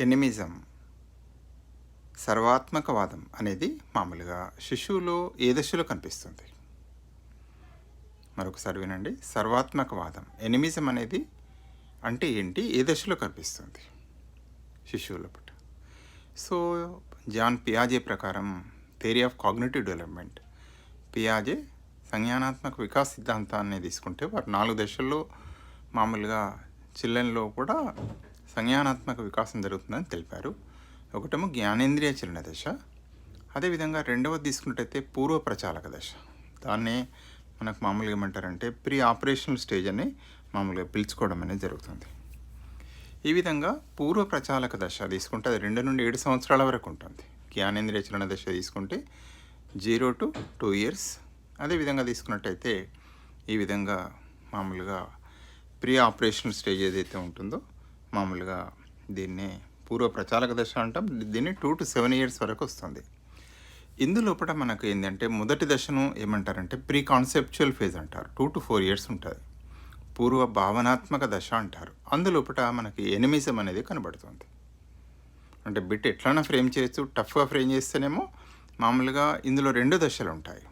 ఎనిమిజం. సర్వాత్మకవాదం అనేది మామూలుగా శిశువులో ఏ దశలో కనిపిస్తుంది? మరొకసారి వినండి. సర్వాత్మకవాదం. ఎనిమిజం అనేది అంటే ఏంటి? ఏ దశలో కనిపిస్తుంది? శిశువుల పుట్ట. సో జాన్ పియాజే ప్రకారం థియరీ ఆఫ్ కాగ్నేటివ్ డెవలప్మెంట్. పియాజే సంజ్ఞానాత్మక వికాస్ సిద్ధాంతాన్ని తీసుకుంటే వారు నాలుగు దశల్లో మామూలుగా చిల్లెన్లో కూడా సంజ్ఞానాత్మక వికాసం జరుగుతుందని తెలిపారు. ఒకటేమో జ్ఞానేంద్రియ చలన దశ. అదేవిధంగా రెండవది తీసుకున్నట్టయితే పూర్వ ప్రచాలక దశ. దాన్నే మనకు మామూలుగా ఏమంటారంటే ప్రీ ఆపరేషనల్ స్టేజ్ అని మామూలుగా పిలుచుకోవడం అనేది జరుగుతుంది. ఈ విధంగా పూర్వ ప్రచాలక దశ తీసుకుంటే అది రెండు నుండి ఏడు సంవత్సరాల వరకు ఉంటుంది. జ్ఞానేంద్రియ చలన దశ తీసుకుంటే జీరో టు టూ ఇయర్స్. అదేవిధంగా తీసుకున్నట్టయితే ఈ విధంగా మామూలుగా ప్రీ ఆపరేషనల్ స్టేజ్ ఏదైతే ఉంటుందో మామూలుగా దీన్నే పూర్వ ప్రచారక దశ అంటాం. దీన్ని టూ టు సెవెన్ ఇయర్స్ వరకు వస్తుంది. ఇందులోపట మనకు ఏంటంటే మొదటి దశను ఏమంటారంటే ప్రీ కాన్సెప్చువల్ ఫేజ్ అంటారు. టూ టు ఫోర్ ఇయర్స్ ఉంటుంది పూర్వ భావనాత్మక దశ అంటారు. అందులోపట మనకి ఎనిమిజం అనేది కనబడుతుంది. అంటే బిట్ ఎట్లైనా ఫ్రేమ్ చేస్తూ టఫ్గా ఫ్రేమ్ చేస్తేనేమో మామూలుగా ఇందులో రెండు దశలు ఉంటాయి.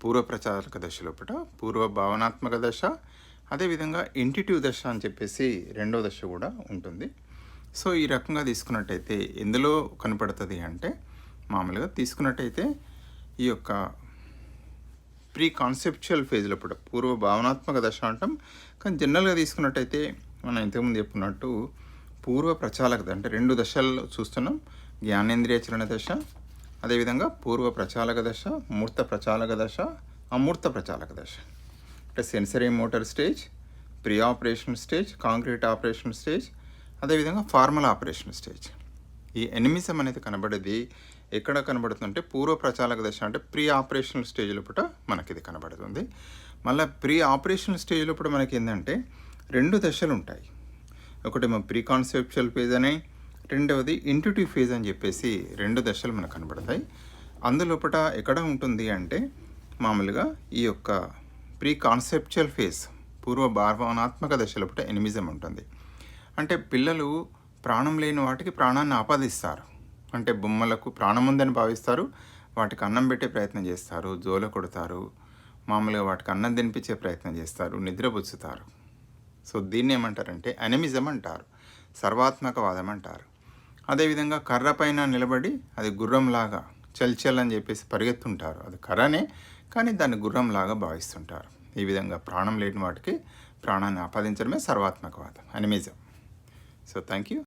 పూర్వ ప్రచారక దశ లోపల పూర్వ భావనాత్మక దశ అదేవిధంగా ఇంటిటివ్ దశ అని చెప్పేసి రెండో దశ కూడా ఉంటుంది. సో ఈ రకంగా తీసుకున్నట్టయితే ఎందులో కనపడుతుంది అంటే మామూలుగా తీసుకున్నట్టయితే ఈ యొక్క ప్రీ కాన్సెప్చువల్ ఫేజ్లో కూడా పూర్వ భావనాత్మక దశ అంటాం. కానీ జనరల్గా తీసుకున్నట్టయితే మనం ఇంతకుముందు చెప్పుకున్నట్టు పూర్వ ప్రచాలక అంటే రెండు దశల్లో చూస్తున్నాం. జ్ఞానేంద్రియ చలన దశ అదేవిధంగా పూర్వ ప్రచాలక దశ మూర్త ప్రచాలక దశ అమూర్త ప్రచాలక దశ. అంటే sensory motor stage pre operation stage concrete operation stage అదేవిధంగా ఫార్మల్ ఆపరేషన్ స్టేజ్. ఈ ఎనిమిజం అనేది కనబడేది ఎక్కడ కనబడుతుందంటే పూర్వ ప్రచాలక దశ అంటే ప్రీ ఆపరేషనల్ స్టేజ్ లోపల మనకి ఇది కనబడుతుంది. మళ్ళీ ప్రీ ఆపరేషనల్ స్టేజ్ లోపల మనకి ఏంటంటే రెండు దశలు ఉంటాయి. ఒకటేమో ప్రీ కాన్సెప్చువల్ ఫేజ్ అని రెండవది ఇంటిటివ్ ఫేజ్ అని చెప్పేసి రెండు దశలు మనకు కనబడతాయి. అందులోపట ఎక్కడ ఉంటుంది అంటే మామూలుగా ఈ యొక్క ప్రీ కాన్సెప్చువల్ ఫేజ్ పూర్వ భావనాత్మక దశలోపట ఎనిమిజం ఉంటుంది. అంటే పిల్లలు ప్రాణం లేని వాటికి ప్రాణాన్ని ఆపాదిస్తారు. అంటే బొమ్మలకు ప్రాణం ఉందని భావిస్తారు. వాటికి అన్నం పెట్టే ప్రయత్నం చేస్తారు. జోల కొడతారు. మామూలుగా వాటికి అన్నం తినిపించే ప్రయత్నం చేస్తారు. నిద్రపుచ్చుతారు సో దీన్ని ఏమంటారంటే అనిమిజం అంటారు. సర్వాత్మకవాదం అంటారు. అదేవిధంగా కర్ర పైన నిలబడి అది గుర్రంలాగా చల్చల్ అని చెప్పేసి పరిగెత్తుంటారు. అది కర్రనే కానీ దాన్ని గుర్రంలాగా భావిస్తుంటారు. ఈ విధంగా ప్రాణం లేని వాటికి ప్రాణాన్ని ఆపాదించడమే సర్వాత్మకవాదం. Animism so thank you